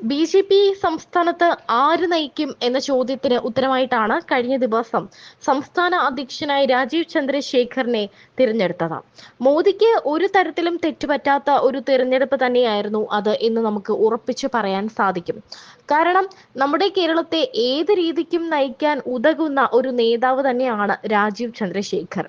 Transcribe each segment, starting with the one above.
B J P സംസ്ഥാനത്ത് ആര് നയിക്കും എന്ന ചോദ്യത്തിന് ഉത്തരമായിട്ടാണ് കഴിഞ്ഞ ദിവസം സംസ്ഥാന അധ്യക്ഷനായി രാജീവ് ചന്ദ്രശേഖറിനെ തിരഞ്ഞെടുത്തത്. മോദിക്ക് ഒരു തരത്തിലും തെറ്റുപറ്റാത്ത ഒരു തിരഞ്ഞെടുപ്പ് തന്നെയായിരുന്നു അത് എന്ന് നമുക്ക് ഉറപ്പിച്ചു പറയാൻ സാധിക്കും. കാരണം നമ്മുടെ കേരളത്തെ ഏത് രീതിക്കും നയിക്കാൻ ഉതകുന്ന ഒരു നേതാവ് തന്നെയാണ് രാജീവ് ചന്ദ്രശേഖർ.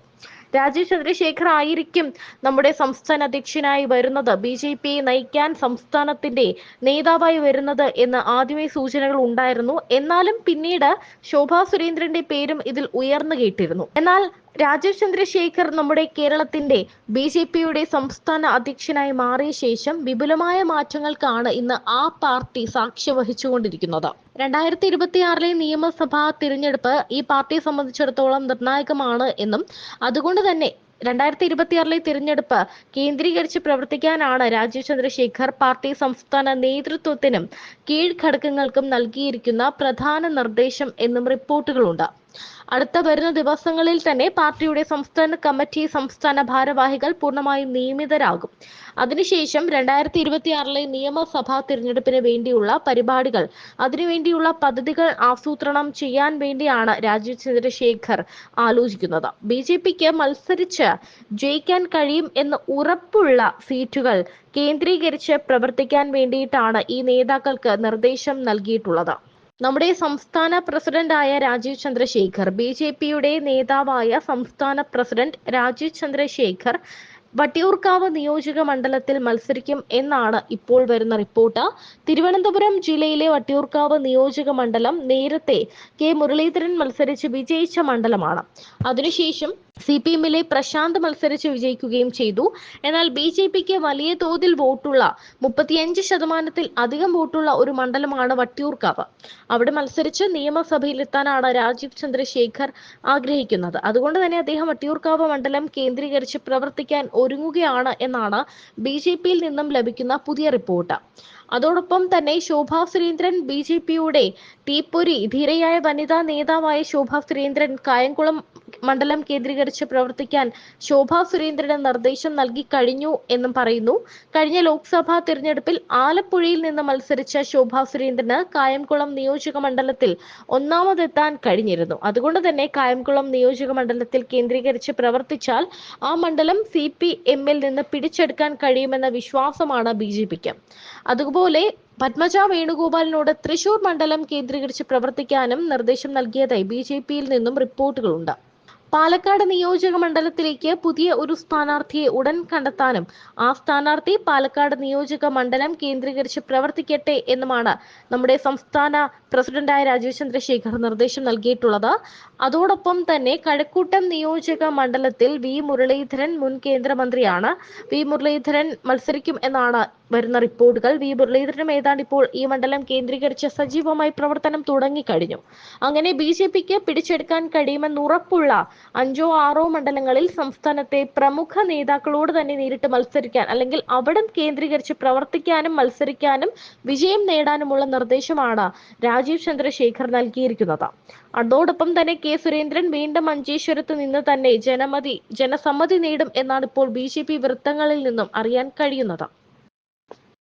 രാജീവ് ചന്ദ്രശേഖർ ആയിരിക്കും നമ്മുടെ സംസ്ഥാന അധ്യക്ഷനായി വരുന്നത്. ബി ജെ പി നയിക്കാൻ സംസ്ഥാനത്തിന്റെ നേതാവായി വരുന്നത് എന്ന് ആദ്യമേ സൂചനകൾ ഉണ്ടായിരുന്നു. എന്നാലും പിന്നീട് ശോഭാ സുരേന്ദ്രന്റെ പേരും ഇതിൽ ഉയർന്നു കേട്ടിരുന്നു. എന്നാൽ രാജീവ് ചന്ദ്രശേഖർ നമ്മുടെ കേരളത്തിന്റെ ബി ജെ പിയുടെ സംസ്ഥാന അധ്യക്ഷനായി മാറിയ ശേഷം വിപുലമായ മാറ്റങ്ങൾക്കാണ് ഇന്ന് ആ പാർട്ടി സാക്ഷ്യം വഹിച്ചുകൊണ്ടിരിക്കുന്നത്. രണ്ടായിരത്തി ഇരുപത്തിയാറിലെ നിയമസഭാ തിരഞ്ഞെടുപ്പ് ഈ പാർട്ടിയെ സംബന്ധിച്ചിടത്തോളം നിർണായകമാണ് എന്നും അതുകൊണ്ട് തന്നെ രണ്ടായിരത്തി ഇരുപത്തിയാറിലെ തിരഞ്ഞെടുപ്പ് കേന്ദ്രീകരിച്ച് പ്രവർത്തിക്കാനാണ് രാജീവ് ചന്ദ്രശേഖർ പാർട്ടി സംസ്ഥാന നേതൃത്വത്തിനും കീഴ്ഘടകങ്ങൾക്കും നൽകിയിരിക്കുന്ന പ്രധാന നിർദ്ദേശം എന്നും റിപ്പോർട്ടുകളുണ്ട്. അടുത്ത വരുന്ന ദിവസങ്ങളിൽ തന്നെ പാർട്ടിയുടെ സംസ്ഥാന കമ്മിറ്റി സംസ്ഥാന ഭാരവാഹികൾ പൂർണമായും നിയമിതരാകും. അതിനുശേഷം രണ്ടായിരത്തി ഇരുപത്തിയാറിലെ നിയമസഭാ തിരഞ്ഞെടുപ്പിന് വേണ്ടിയുള്ള പരിപാടികൾ അതിനുവേണ്ടിയുള്ള പദ്ധതികൾ ആസൂത്രണം ചെയ്യാൻ വേണ്ടിയാണ് രാജീവ് ചന്ദ്രശേഖർ ആലോചിക്കുന്നത്. ബി ജെ പിക്ക് മത്സരിച്ച് ജയിക്കാൻ കഴിയും എന്ന് ഉറപ്പുള്ള സീറ്റുകൾ കേന്ദ്രീകരിച്ച് പ്രവർത്തിക്കാൻ വേണ്ടിയിട്ടാണ് ഈ നേതാക്കൾക്ക് നിർദ്ദേശം നൽകിയിട്ടുള്ളത്. നമ്മുടെ സംസ്ഥാന പ്രസിഡന്റായ രാജീവ് ചന്ദ്രശേഖർ ബി ജെ പിയുടെ നേതാവായ സംസ്ഥാന പ്രസിഡന്റ് രാജീവ് ചന്ദ്രശേഖർ വട്ടിയൂർക്കാവ് നിയോജക മണ്ഡലത്തിൽ മത്സരിക്കും എന്നാണ് ഇപ്പോൾ വരുന്ന റിപ്പോർട്ട്. തിരുവനന്തപുരം ജില്ലയിലെ വട്ടിയൂർക്കാവ് നിയോജക മണ്ഡലം നേരത്തെ കെ മുരളീധരൻ മത്സരിച്ച് വിജയിച്ച മണ്ഡലമാണ്. അതിനുശേഷം സി പി എമ്മിലെ പ്രശാന്ത് മത്സരിച്ച് വിജയിക്കുകയും ചെയ്തു. എന്നാൽ ബി ജെ പിക്ക് വലിയ തോതിൽ വോട്ടുള്ള മുപ്പത്തിയഞ്ച് ശതമാനത്തിൽ അധികം വോട്ടുള്ള ഒരു മണ്ഡലമാണ് വട്ടിയൂർക്കാവ്. അവിടെ മത്സരിച്ച് നിയമസഭയിലെത്താനാണ് രാജീവ് ചന്ദ്രശേഖർ ആഗ്രഹിക്കുന്നത്. അതുകൊണ്ട് തന്നെ അദ്ദേഹം വട്ടിയൂർക്കാവ് മണ്ഡലം കേന്ദ്രീകരിച്ച് പ്രവർത്തിക്കാൻ ഒരുങ്ങുകയാണ് എന്നാണ് ബി ജെ പിയിൽ നിന്നും ലഭിക്കുന്ന പുതിയ റിപ്പോർട്ട്. അതോടൊപ്പം തന്നെ ശോഭാ സുരേന്ദ്രൻ ബി ജെ പിയുടെ തീപ്പൊരി ധീരയായ വനിതാ നേതാവായ ശോഭാ സുരേന്ദ്രൻ കായംകുളം മണ്ഡലം കേന്ദ്രീകരിച്ച് പ്രവർത്തിക്കാൻ ശോഭാ സുരേന്ദ്രന് നിർദ്ദേശം നൽകി കഴിഞ്ഞു എന്നും പറയുന്നു. കഴിഞ്ഞ ലോക്സഭാ തിരഞ്ഞെടുപ്പിൽ ആലപ്പുഴയിൽ നിന്ന് മത്സരിച്ച ശോഭാ സുരേന്ദ്രന് കായംകുളം നിയോജക മണ്ഡലത്തിൽ ഒന്നാമതെത്താൻ കഴിഞ്ഞിരുന്നു. അതുകൊണ്ട് തന്നെ കായംകുളം നിയോജക മണ്ഡലത്തിൽ കേന്ദ്രീകരിച്ച് പ്രവർത്തിച്ചാൽ ആ മണ്ഡലം സി പി എമ്മിൽ നിന്ന് പിടിച്ചെടുക്കാൻ കഴിയുമെന്ന വിശ്വാസമാണ് ബി ജെ പിക്ക്. അതുപോലെ പത്മജ വേണുഗോപാലിനോട് തൃശൂർ മണ്ഡലം കേന്ദ്രീകരിച്ച് പ്രവർത്തിക്കാനും നിർദ്ദേശം നൽകിയതായി ബി ജെ പിയിൽ നിന്നും റിപ്പോർട്ടുകളുണ്ട്. പാലക്കാട് നിയോജക മണ്ഡലത്തിലേക്ക് പുതിയ ഒരു സ്ഥാനാർത്ഥിയെ ഉടൻ കണ്ടെത്താനും ആ സ്ഥാനാർത്ഥി പാലക്കാട് നിയോജക മണ്ഡലം കേന്ദ്രീകരിച്ച് പ്രവർത്തിക്കട്ടെ എന്നുമാണ് നമ്മുടെ സംസ്ഥാന പ്രസിഡന്റായ രാജീവ് ചന്ദ്രശേഖർ നിർദ്ദേശം നൽകിയിട്ടുള്ളത്. അതോടൊപ്പം തന്നെ കഴക്കൂട്ടം നിയോജക മണ്ഡലത്തിൽ വി മുരളീധരൻ മുൻ കേന്ദ്രമന്ത്രിയാണ്. വി മുരളീധരൻ മത്സരിക്കും എന്നാണ് വരുന്ന റിപ്പോർട്ടുകൾ. വി മുരളീധരനും ഏതാണ്ട് ഇപ്പോൾ ഈ മണ്ഡലം കേന്ദ്രീകരിച്ച് സജീവമായി പ്രവർത്തനം തുടങ്ങിക്കഴിഞ്ഞു. അങ്ങനെ ബി ജെ പിക്ക് പിടിച്ചെടുക്കാൻ കഴിയുമെന്ന് ഉറപ്പുള്ള അഞ്ചോ ആറോ മണ്ഡലങ്ങളിൽ സംസ്ഥാനത്തെ പ്രമുഖ നേതാക്കളോട് തന്നെ നേരിട്ട് മത്സരിക്കാൻ അല്ലെങ്കിൽ അവിടം കേന്ദ്രീകരിച്ച് പ്രവർത്തിക്കാനും മത്സരിക്കാനും വിജയം നേടാനുമുള്ള നിർദ്ദേശമാണ് രാജീവ് ചന്ദ്രശേഖർ നൽകിയിരിക്കുന്നത്. അതോടൊപ്പം തന്നെ കെ സുരേന്ദ്രൻ വീണ്ടും മഞ്ചേശ്വരത്ത് നിന്ന് തന്നെ ജനമതി ജനസമ്മതി നേടും എന്നാണ് ഇപ്പോൾ ബി വൃത്തങ്ങളിൽ നിന്നും അറിയാൻ കഴിയുന്നത്.